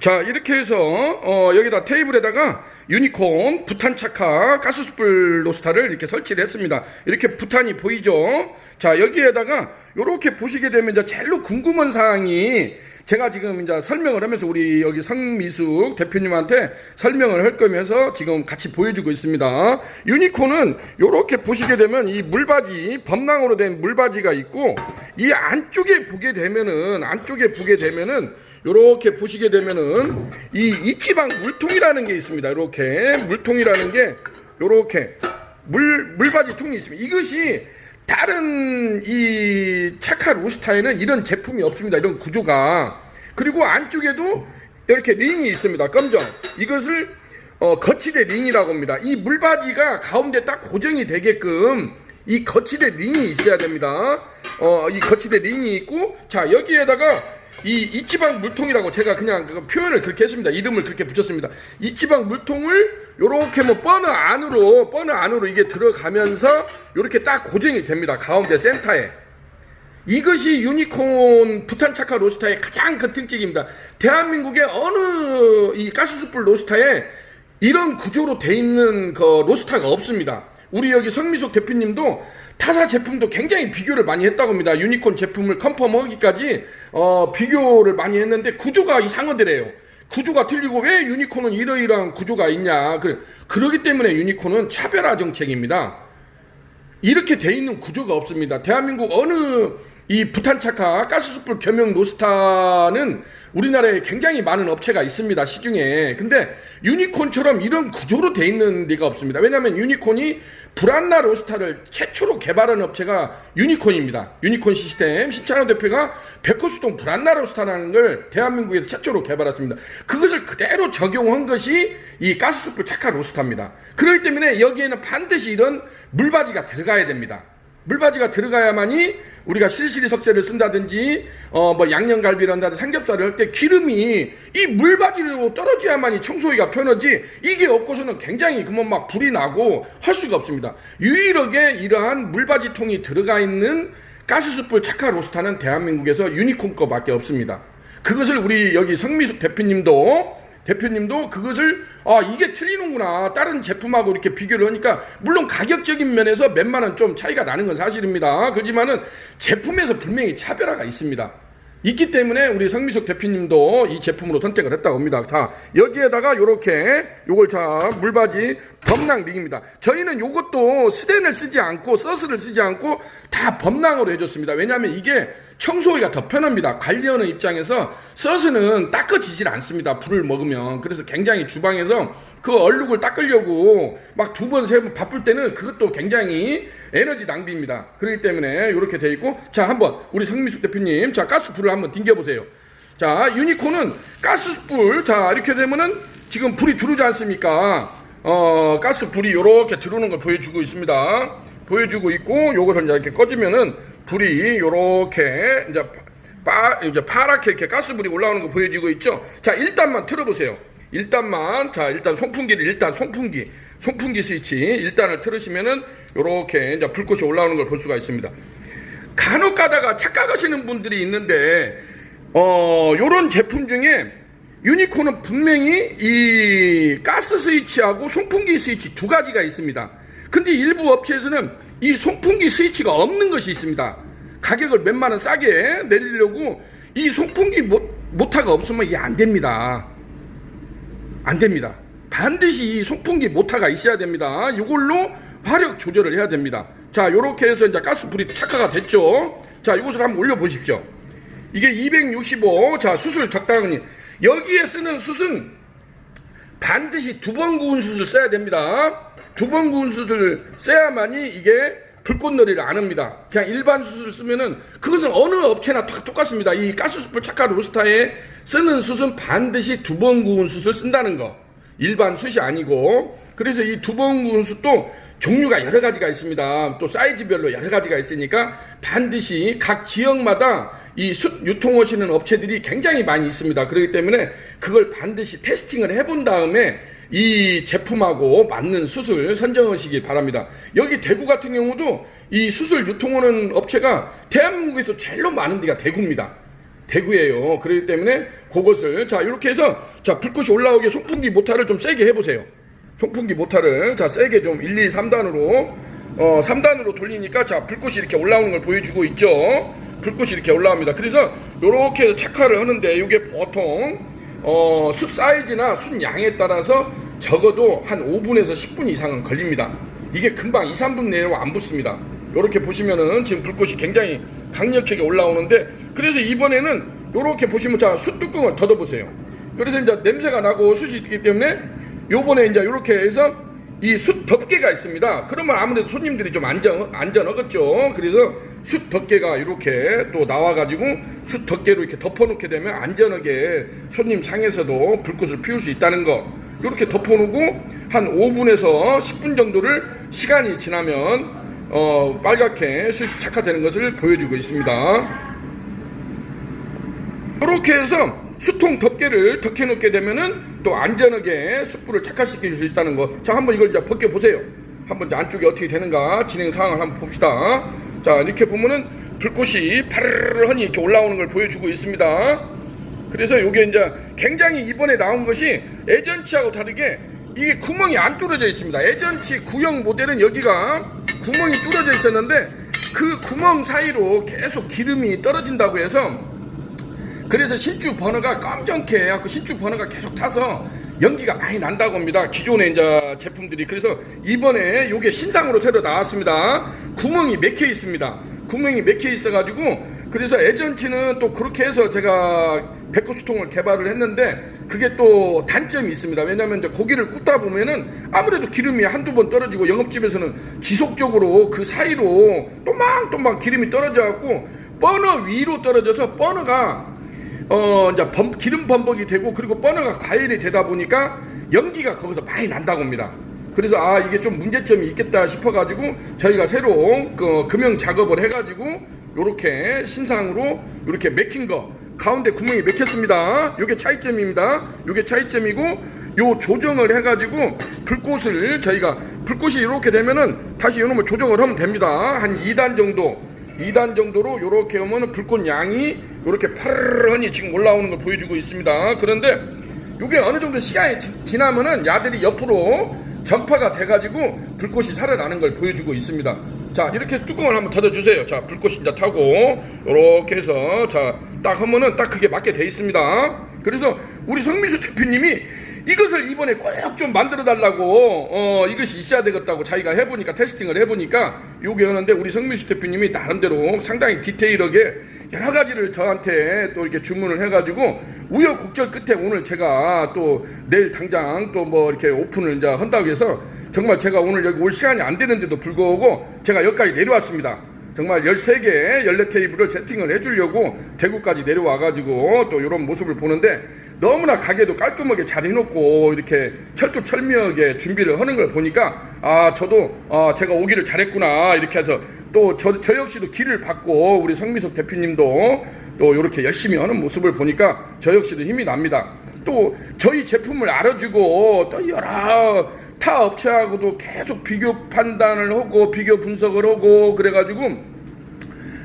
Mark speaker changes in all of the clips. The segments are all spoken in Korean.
Speaker 1: 자 이렇게 해서 어, 여기다 테이블에다가 유니콘 부탄 차카 가스숯불 로스타를 이렇게 설치를 했습니다. 이렇게 부탄이 보이죠? 자 여기에다가 이렇게 보시게 되면 이제 제일로 궁금한 사항이 제가 지금 이제 설명을 하면서 우리 여기 성미숙 대표님한테 설명을 할 거면서 지금 같이 보여주고 있습니다. 유니콘은 이렇게 보시게 되면 이 물바지 범랑으로 된 물바지가 있고 이 안쪽에 보게 되면은 안쪽에 보게 되면은 요렇게 보시게 되면은 이 이치방 물통이라는 게 있습니다. 이렇게 물통이라는 게 요렇게 물 물바지 통이 있습니다. 이것이 다른 이 차카 로스타에는 이런 제품이 없습니다. 이런 구조가 그리고 안쪽에도 이렇게 링이 있습니다. 검정 이것을 어, 거치대 링이라고 합니다. 이 물바지가 가운데 딱 고정이 되게끔 이 거치대 링이 있어야 됩니다. 어, 이 거치대 링이 있고, 자, 여기에다가 이 이지방 물통이라고 제가 그냥 그 표현을 그렇게 했습니다. 이름을 그렇게 붙였습니다. 이지방 물통을 요렇게 뭐 버너 안으로, 버너 안으로 이게 들어가면서 요렇게 딱 고정이 됩니다. 가운데 센터에. 이것이 유니콘 부탄 차카 로스타의 가장 큰 특징입니다. 대한민국의 어느 이 가스숯불 로스타에 이런 구조로 돼 있는 그 로스타가 없습니다. 우리 여기 성미숙 대표님도 타사 제품도 굉장히 비교를 많이 했다고 합니다. 유니콘 제품을 컨펌하기까지 어, 비교를 많이 했는데 구조가 이상하더래요. 구조가 틀리고 왜 유니콘은 이러이러한 구조가 있냐. 그, 그러기 때문에 유니콘은 차별화 정책입니다. 이렇게 돼 있는 구조가 없습니다. 대한민국 어느 이 부탄차카 가스숯불 겸용 로스타는 우리나라에 굉장히 많은 업체가 있습니다. 시중에. 근데 유니콘처럼 이런 구조로 돼 있는 데가 없습니다. 왜냐하면 유니콘이 브란나 로스타를 최초로 개발한 업체가 유니콘입니다. 유니콘 시스템 신찬호 대표가 백호수동 브란나 로스타라는 걸 대한민국에서 최초로 개발했습니다. 그것을 그대로 적용한 것이 이 가스숯불 차카 로스타입니다. 그렇기 때문에 여기에는 반드시 이런 물바지가 들어가야 됩니다. 물바지가 들어가야만이 우리가 실시리 석쇠를 쓴다든지 어 뭐 양념갈비를 한다든지 삼겹살을 할 때 기름이 이 물바지로 떨어져야만이 청소기가 편하지 이게 없고서는 굉장히 그만 막 불이 나고 할 수가 없습니다. 유일하게 이러한 물바지 통이 들어가 있는 가스숯불 차카 로스타는 대한민국에서 유니콘 거밖에 없습니다. 그것을 우리 여기 성미숙 대표님도 대표님도 그것을 아 이게 틀리는구나 다른 제품하고 이렇게 비교를 하니까 물론 가격적인 면에서 몇만 원 좀 차이가 나는 건 사실입니다. 그렇지만은 제품에서 분명히 차별화가 있습니다. 있기 때문에 우리 성미숙 대표님도 이 제품으로 선택을 했다고 합니다. 자 여기에다가 요렇게 요걸 자 물바지 범랑 링입니다. 저희는 요것도 스텐을 쓰지 않고 서스를 쓰지 않고 다 범랑으로 해줬습니다. 왜냐하면 이게 청소하기가 더 편합니다. 관리하는 입장에서 서스는 닦아지질 않습니다. 불을 먹으면 그래서 굉장히 주방에서 그 얼룩을 닦으려고 막 두 번 세 번 바쁠 때는 그것도 굉장히 에너지 낭비입니다. 그렇기 때문에 이렇게 돼 있고 자 한번 우리 성미숙 대표님 자 가스불을 한번 튕겨 보세요. 자 유니콘은 가스불 자 이렇게 되면은 지금 불이 들어오지 않습니까? 어 가스불이 이렇게 들어오는 걸 보여주고 있습니다. 보여주고 있고 요것을 이제 이렇게 꺼지면은 불이 이렇게 이제 파, 이제 파랗게 이렇게 가스불이 올라오는 거 보여지고 있죠. 자 일단만 틀어 보세요. 일단만 자 일단 송풍기를 일단 송풍기 송풍기 스위치 일단을 틀으시면은 요렇게 이제 불꽃이 올라오는 걸 볼 수가 있습니다. 간혹 가다가 착각하시는 분들이 있는데 어 요런 제품 중에 유니콘은 분명히 이 가스 스위치하고 송풍기 스위치 두 가지가 있습니다. 근데 일부 업체에서는 이 송풍기 스위치가 없는 것이 있습니다. 가격을 몇만 원 싸게 내리려고 이 송풍기 모, 모타가 없으면 이게 안 됩니다. 안 됩니다. 반드시 이 송풍기 모타가 있어야 됩니다. 이걸로 화력 조절을 해야 됩니다. 자, 요렇게 해서 이제 가스불이 착화가 됐죠. 자, 이것을 한번 올려 보십시오. 이게 265. 자, 수술 적당히. 여기에 쓰는 숯은 반드시 두 번 구운 숯을 써야 됩니다. 두 번 구운 숯을 써야만이 이게 불꽃놀이를 안 합니다. 그냥 일반 숯을 쓰면은 그것은 어느 업체나 다 똑같습니다. 이 가스숯불 착화 로스타에 쓰는 숯은 반드시 두 번 구운 숯을 쓴다는 거. 일반 숯이 아니고 그래서 이 두 번 구운 숯도 종류가 여러 가지가 있습니다. 또 사이즈별로 여러 가지가 있으니까 반드시 각 지역마다 이 숯 유통하시는 업체들이 굉장히 많이 있습니다. 그렇기 때문에 그걸 반드시 테스팅을 해본 다음에 이 제품하고 맞는 숯을 선정하시기 바랍니다. 여기 대구 같은 경우도 이 숯을 유통하는 업체가 대한민국에서 제일로 많은 데가 대구입니다. 되고예요. 그렇기 때문에 그것을 자 이렇게 해서 자 불꽃이 올라오게 송풍기 모타를 좀 세게 해보세요. 송풍기 모타를 자 세게 좀 1, 2, 3단으로 어 3단으로 돌리니까 자 불꽃이 이렇게 올라오는 걸 보여주고 있죠. 불꽃이 이렇게 올라옵니다. 그래서 이렇게 해서 착화를 하는데 이게 보통 어, 숯 사이즈나 숯 양에 따라서 적어도 한 5분에서 10분 이상은 걸립니다. 이게 금방 2, 3분 내로 안 붙습니다. 이렇게 보시면은 지금 불꽃이 굉장히 강력하게 올라오는데 그래서 이번에는 이렇게 보시면 자 숯 뚜껑을 닫아보세요. 그래서 이제 냄새가 나고 숯이 있기 때문에 요번에 이제 이렇게 해서 이 숯 덮개가 있습니다. 그러면 아무래도 손님들이 좀 안전 안전하겠죠. 그래서 숯 덮개가 이렇게 또 나와가지고 숯 덮개로 이렇게 덮어놓게 되면 안전하게 손님 상에서도 불꽃을 피울 수 있다는 거. 이렇게 덮어놓고 한 5분에서 10분 정도를 시간이 지나면 어, 빨갛게 숯이 착화되는 것을 보여주고 있습니다. 이렇게 해서 수통 덮개를 덮여 놓게 되면은 또 안전하게 숯불을 착화시킬 수 있다는 거. 자, 한번 이걸 이제 벗겨 보세요. 한번 안쪽이 어떻게 되는가 진행 상황을 한번 봅시다. 자, 이렇게 보면은 불꽃이 파르르하니 이렇게 올라오는 걸 보여주고 있습니다. 그래서 이게 이제 굉장히 이번에 나온 것이 예전치하고 다르게 이게 구멍이 안 뚫어져 있습니다. 예전치 구형 모델은 여기가 구멍이 뚫어져 있었는데 그 구멍 사이로 계속 기름이 떨어진다고 해서 그래서 신주 버너가 검정케 해갖고 신주 버너가 계속 타서 연기가 많이 난다고 합니다. 기존의 이제 제품들이. 그래서 이번에 요게 신상으로 새로 나왔습니다. 구멍이 맥혀 있습니다. 구멍이 맥혀 있어가지고 그래서 예전치는 또 그렇게 해서 제가 백호수통을 개발을 했는데 그게 또 단점이 있습니다. 왜냐하면 이제 고기를 굽다 보면은 아무래도 기름이 한두 번 떨어지고 영업집에서는 지속적으로 그 사이로 또망또망 기름이 떨어져갖고 버너 위로 떨어져서 버너가 어 이제 범, 기름 범벅이 되고 그리고 버너가 과열이 되다 보니까 연기가 거기서 많이 난다고 합니다. 그래서 아 이게 좀 문제점이 있겠다 싶어가지고 저희가 새로 그 금형 작업을 해가지고 요렇게 신상으로 요렇게 맥힌 거 가운데 구멍이 맥혔습니다. 요게 차이점입니다. 요게 차이점이고 요 조정을 해가지고 불꽃을 저희가 불꽃이 이렇게 되면은 다시 요놈을 조정을 하면 됩니다. 한 2단 정도 2단 정도로 이렇게 하면 불꽃 양이 이렇게 파르르하니 지금 올라오는 걸 보여주고 있습니다. 그런데 이게 어느 정도 시간이 지, 지나면은 야들이 옆으로 전파가 돼가지고 불꽃이 살아나는 걸 보여주고 있습니다. 자 이렇게 뚜껑을 한번 닫아주세요. 자 불꽃이 이제 타고 이렇게 해서 자딱 하면은 딱 그게 맞게 돼 있습니다. 그래서 우리 성미수 대표님이 이것을 이번에 꼭 좀 만들어 달라고 어 이것이 있어야 되겠다고 자기가 해보니까 테스팅을 해보니까 요게 하는데 우리 성미수 대표님이 나름대로 상당히 디테일하게 여러 가지를 저한테 또 이렇게 주문을 해가지고 우여곡절 끝에 오늘 제가 또 내일 당장 또 뭐 이렇게 오픈을 이제 한다고 해서 정말 제가 오늘 여기 올 시간이 안 되는데도 불구하고 제가 여기까지 내려왔습니다. 정말 13개 연례 테이블을 세팅을 해주려고 대구까지 내려와가지고 또 이런 모습을 보는데 너무나 가게도 깔끔하게 잘 해놓고 이렇게 철두철미하게 준비를 하는 걸 보니까 아 저도 아 제가 오기를 잘했구나 이렇게 해서 또저 저 역시도 길을 받고 우리 성미석 대표님도 또 이렇게 열심히 하는 모습을 보니까 저 역시도 힘이 납니다. 또 저희 제품을 알아주고 또 여러 타 업체하고도 계속 비교 판단을 하고 비교 분석을 하고 그래가지고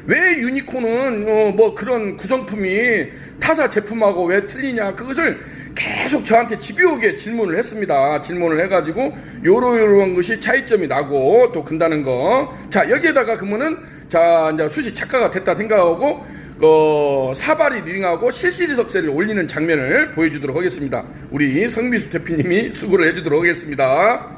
Speaker 1: 왜 유니콘은 어, 뭐 그런 구성품이 타사 제품하고 왜 틀리냐 그것을 계속 저한테 집요하게 질문을 했습니다. 질문을 해가지고 요러요러한 것이 차이점이 나고 또 근다는 거. 자 여기에다가 그러면은 자 이제 수시 작가가 됐다 생각하고 그 사발이 링하고 실시리 석쇠를 올리는 장면을 보여주도록 하겠습니다. 우리 성미수 대표님이 수고를 해주도록 하겠습니다.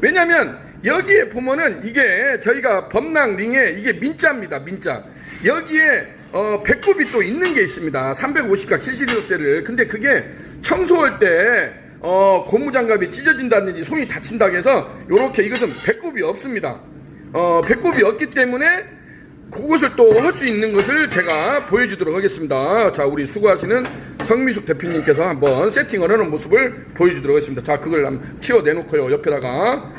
Speaker 1: 왜냐면 여기에 보면은 이게 저희가 범랑 링에 이게 민자입니다. 민자. 여기에 어 배꼽이 또 있는 게 있습니다. 350각 실시리석쇠를. 근데 그게 청소할 때 어, 고무장갑이 찢어진다든지 손이 다친다고 해서 요렇게 이것은 배꼽이 없습니다. 어, 배꼽이 없기 때문에 그것을 또 할 수 있는 것을 제가 보여주도록 하겠습니다. 자, 우리 수고하시는 성미숙 대표님께서 한번 세팅을 하는 모습을 보여주도록 하겠습니다. 자, 그걸 한번 치워 내놓고요, 옆에다가.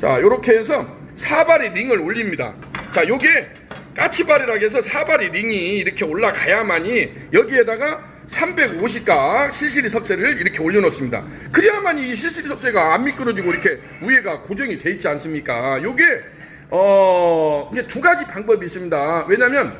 Speaker 1: 자, 요렇게 해서 사발이 링을 올립니다. 자, 요게 까치발이라고 해서 사발이 링이 이렇게 올라가야만이 여기에다가 350가 실시리 석쇠를 이렇게 올려놓습니다. 그래야만 이 실시리 석쇠가 안 미끄러지고 이렇게 위에가 고정이 돼 있지 않습니까? 요게 어, 두 가지 방법이 있습니다. 왜냐면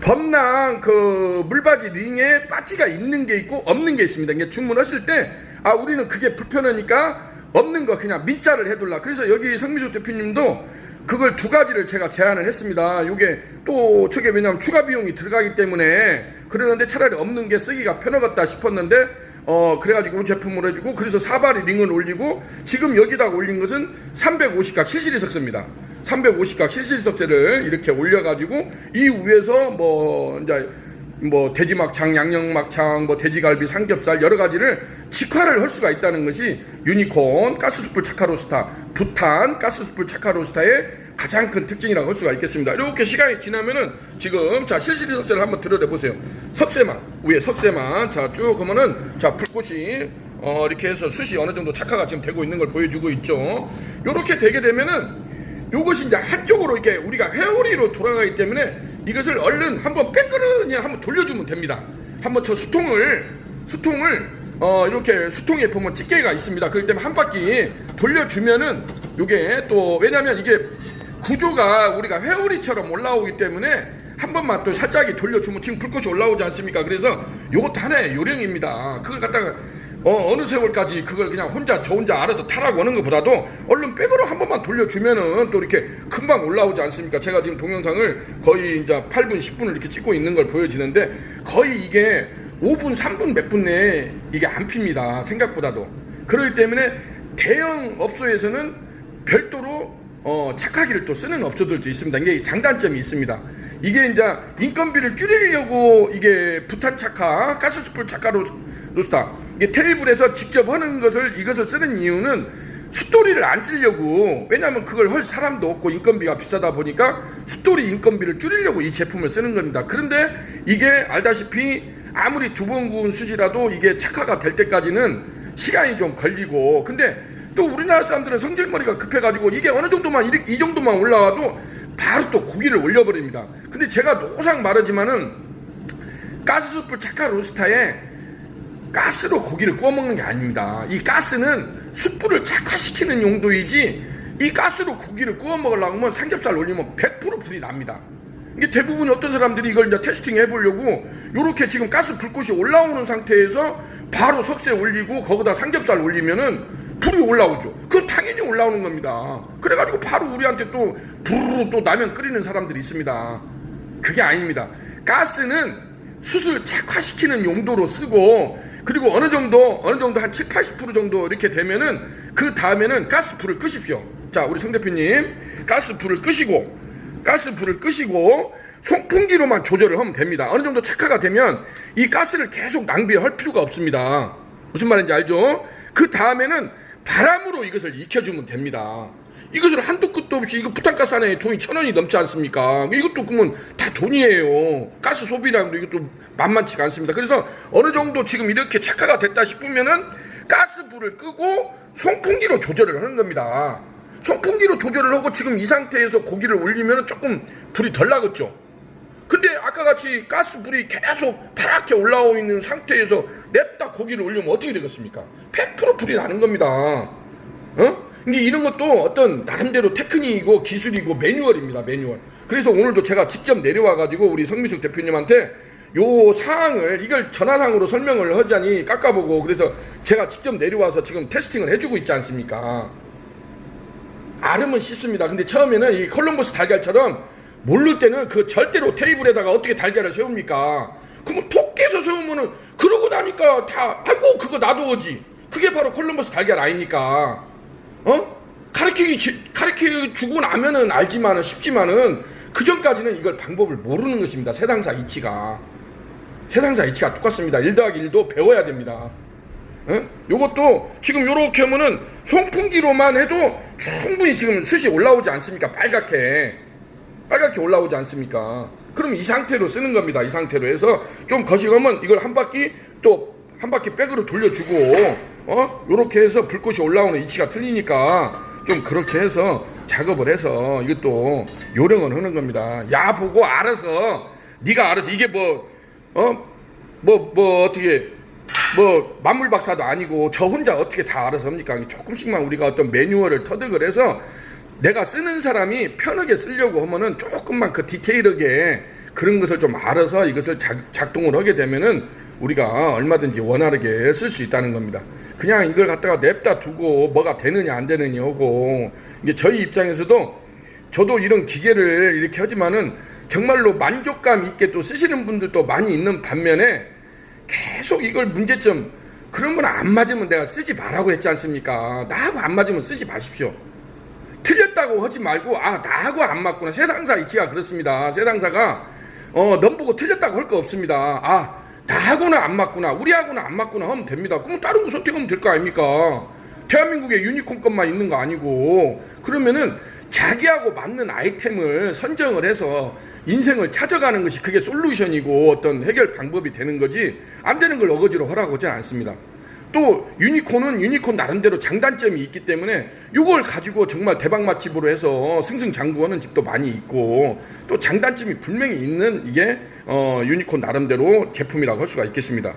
Speaker 1: 범랑 그 물바지 링에 빠지가 있는 게 있고 없는 게 있습니다. 이게 주문하실 때 아 우리는 그게 불편하니까 없는 거 그냥 민자를 해둘라. 그래서 여기 성미수 대표님도 그걸 두 가지를 제가 제안을 했습니다. 요게 또 저게 왜냐면 추가 비용이 들어가기 때문에 그러는데 차라리 없는 게 쓰기가 편하겠다 싶었는데 어 그래가지고 제품을 해주고 그래서 사발이 링을 올리고 지금 여기다가 올린 것은 350각 실시리 석쇠입니다. 350각 실시리 석쇠를 이렇게 올려가지고 이 위에서 뭐 이제 뭐 돼지막창, 양념막창, 뭐 돼지갈비, 삼겹살 여러 가지를 직화를 할 수가 있다는 것이 유니콘 가스숯불 차카로스타, 부탄 가스숯불 차카로스타의 가장 큰 특징이라고 할 수가 있겠습니다. 이렇게 시간이 지나면은 지금 자 실시리 석쇠를 한번 들여다 보세요. 석쇠만 위에 석쇠만 자쭉 하면은 자 불꽃이 어 이렇게 해서 숯이 어느 정도 착화가 지금 되고 있는 걸 보여주고 있죠. 이렇게 되게 되면은 요것이 이제 한쪽으로 이렇게 우리가 회오리로 돌아가기 때문에 이것을 얼른 한번 뺑그르니 한번 돌려주면 됩니다. 한번 저 수통을 수통을 어 이렇게 수통에 보면 집게가 있습니다. 그렇기 때문에 한 바퀴 돌려주면은 요게 또 왜냐면 이게 구조가 우리가 회오리처럼 올라오기 때문에 한 번만 또 살짝이 돌려주면 지금 불꽃이 올라오지 않습니까? 그래서 요것도 하나의 요령입니다. 그걸 갖다가 어, 어느 세월까지 그걸 그냥 혼자 저 혼자 알아서 타라고 하는 것보다도 얼른 백으로 한 번만 돌려주면은 또 이렇게 금방 올라오지 않습니까? 제가 지금 동영상을 거의 이제 8분, 10분을 이렇게 찍고 있는 걸 보여지는데 거의 이게 5분, 3분 몇 분 내에 이게 안 핍니다. 생각보다도. 그렇기 때문에 대형 업소에서는 별도로 어, 착하기를 또 쓰는 업소들도 있습니다. 이게 장단점이 있습니다. 이게 이제 인건비를 줄이려고 이게 부탄 착화, 가스숯불 착화로 로스타 이게 테이블에서 직접 하는 것을 이것을 쓰는 이유는 숫돌이를 안 쓰려고 왜냐하면 그걸 할 사람도 없고 인건비가 비싸다 보니까 숫돌이 인건비를 줄이려고 이 제품을 쓰는 겁니다. 그런데 이게 알다시피 아무리 두 번 구운 숯이라도 이게 착화가 될 때까지는 시간이 좀 걸리고 근데 또 우리나라 사람들은 성질머리가 급해가지고 이게 어느 정도만 이, 이 정도만 올라와도 바로 또 고기를 올려버립니다. 근데 제가 노상 말하지만은 가스숯불 착화 로스타에 가스로 고기를 구워 먹는 게 아닙니다. 이 가스는 숯불을 착화시키는 용도이지 이 가스로 고기를 구워 먹으려고 하면 삼겹살 올리면 100% 불이 납니다. 이게 대부분 어떤 사람들이 이걸 이제 테스팅 해보려고 요렇게 지금 가스 불꽃이 올라오는 상태에서 바로 석쇠 올리고 거기다 삼겹살 올리면은 불이 올라오죠. 그건 당연히 올라오는 겁니다. 그래가지고 바로 우리한테 또 부르르 또 라면 끓이는 사람들이 있습니다. 그게 아닙니다. 가스는 숯을 착화시키는 용도로 쓰고 그리고 어느 정도 어느 정도 한 7, 80% 정도 이렇게 되면은 그 다음에는 가스 불을 끄십시오. 자, 우리 성 대표님 가스 불을 끄시고 가스 불을 끄시고 송풍기로만 조절을 하면 됩니다. 어느 정도 착화가 되면 이 가스를 계속 낭비할 필요가 없습니다. 무슨 말인지 알죠? 그 다음에는 바람으로 이것을 익혀주면 됩니다. 이것을 한도 끝도 없이 이거 부탄가스 안에 돈이 천 원이 넘지 않습니까? 이것도 그러면 다 돈이에요. 가스 소비량도 이것도 만만치가 않습니다. 그래서 어느 정도 지금 이렇게 착화가 됐다 싶으면은 가스불을 끄고 송풍기로 조절을 하는 겁니다. 송풍기로 조절을 하고 지금 이 상태에서 고기를 올리면 조금 불이 덜 나겠죠. 근데 아까 같이 가스불이 계속 파랗게 올라오고 있는 상태에서 냅다 고기를 올리면 어떻게 되겠습니까? 100% 불이 나는 겁니다. 어? 이게 이런 것도 어떤 나름대로 테크닉이고 기술이고 매뉴얼입니다. 매뉴얼. 그래서 오늘도 제가 직접 내려와 가지고 우리 성미숙 대표님한테 요 사항을 이걸 전화상으로 설명을 하자니 깎아보고 그래서 제가 직접 내려와서 지금 테스팅을 해주고 있지 않습니까? 아름은 쉽습니다. 근데 처음에는 이 콜럼버스 달걀처럼 모를 때는 그 절대로 테이블에다가 어떻게 달걀을 세웁니까? 톡 깨서 세우면은 그러고 나니까 다 아이고 그거 놔둬오지. 그게 바로 콜럼버스 달걀 아닙니까? 어? 가르치기 가르치 주고 나면은 알지만은 쉽지만은 그 전까지는 이걸 방법을 모르는 것입니다. 세상사 이치가 세상사 이치가 똑같습니다. 1 더하기 1도 배워야 됩니다. 예? 요것도 지금 요렇게 하면은 송풍기로만 해도 충분히 지금 숯이 올라오지 않습니까? 빨갛게. 빨갛게 올라오지 않습니까? 그럼 이 상태로 쓰는 겁니다. 이 상태로 해서 좀 거시하면 이걸 한 바퀴 또 한 바퀴 백으로 돌려주고 어? 요렇게 해서 불꽃이 올라오는 위치가 틀리니까 좀 그렇게 해서 작업을 해서 이것도 요령을 하는 겁니다. 야 보고 알아서 네가 알아서 이게 뭐 어? 뭐, 뭐, 어떻게, 뭐, 만물 박사도 아니고, 저 혼자 어떻게 다 알아서 합니까? 조금씩만 우리가 어떤 매뉴얼을 터득을 해서, 내가 쓰는 사람이 편하게 쓰려고 하면은 조금만 그 디테일하게 그런 것을 좀 알아서 이것을 작, 작동을 하게 되면은 우리가 얼마든지 원활하게 쓸 수 있다는 겁니다. 그냥 이걸 갖다가 냅다 두고 뭐가 되느냐 안 되느냐 하고 이게 저희 입장에서도 저도 이런 기계를 이렇게 하지만은 정말로 만족감 있게 또 쓰시는 분들도 많이 있는 반면에 계속 이걸 문제점 그런 건 안 맞으면 내가 쓰지 말라고 했지 않습니까? 나하고 안 맞으면 쓰지 마십시오. 틀렸다고 하지 말고 아 나하고 안 맞구나. 세상사 이치가 그렇습니다. 세상사가 어 넘보고 틀렸다고 할 거 없습니다. 아 나하고는 안 맞구나. 우리하고는 안 맞구나 하면 됩니다. 그럼 다른 거 선택하면 될 거 아닙니까? 대한민국에 유니콘 것만 있는 거 아니고. 그러면은 자기하고 맞는 아이템을 선정을 해서 인생을 찾아가는 것이 그게 솔루션이고 어떤 해결 방법이 되는 거지 안 되는 걸 어거지로 하라고 하지 않습니다 또 유니콘은 유니콘 나름대로 장단점이 있기 때문에 이걸 가지고 정말 대박 맛집으로 해서 승승장구하는 집도 많이 있고 또 장단점이 분명히 있는 이게 어, 유니콘 나름대로 제품이라고 할 수가 있겠습니다.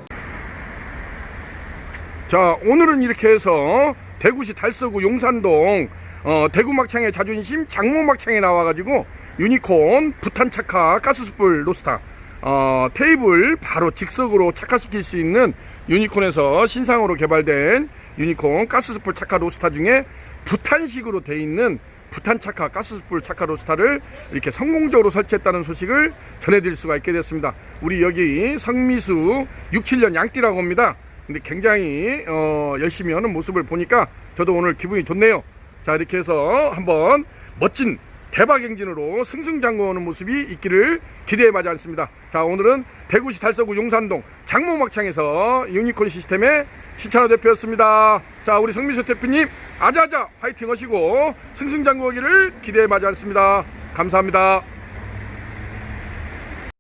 Speaker 1: 자 오늘은 이렇게 해서 대구시 달서구 용산동 어, 대구 막창의 자존심 장모 막창에 나와가지고 유니콘 부탄 착화 가스숯불 로스터 어, 테이블 바로 즉석으로 착화시킬 수 있는 유니콘에서 신상으로 개발된 유니콘 가스숯불 착화 로스터 중에 부탄식으로 돼 있는 부탄 착화 가스숯불 착화 로스터를 이렇게 성공적으로 설치했다는 소식을 전해드릴 수가 있게 됐습니다. 우리 여기 성미수 6, 7년 양띠라고 합니다. 근데 굉장히 어, 열심히 하는 모습을 보니까 저도 오늘 기분이 좋네요. 자 이렇게 해서 한번 멋진 대박 행진으로 승승장구하는 모습이 있기를 기대해 마지 않습니다. 자 오늘은 대구시 달서구 용산동 장모막창에서 유니콘 시스템의 신찬호 대표였습니다. 자 우리 성미수 대표님 아자아자 화이팅 하시고 승승장구하기를 기대해 마지 않습니다. 감사합니다.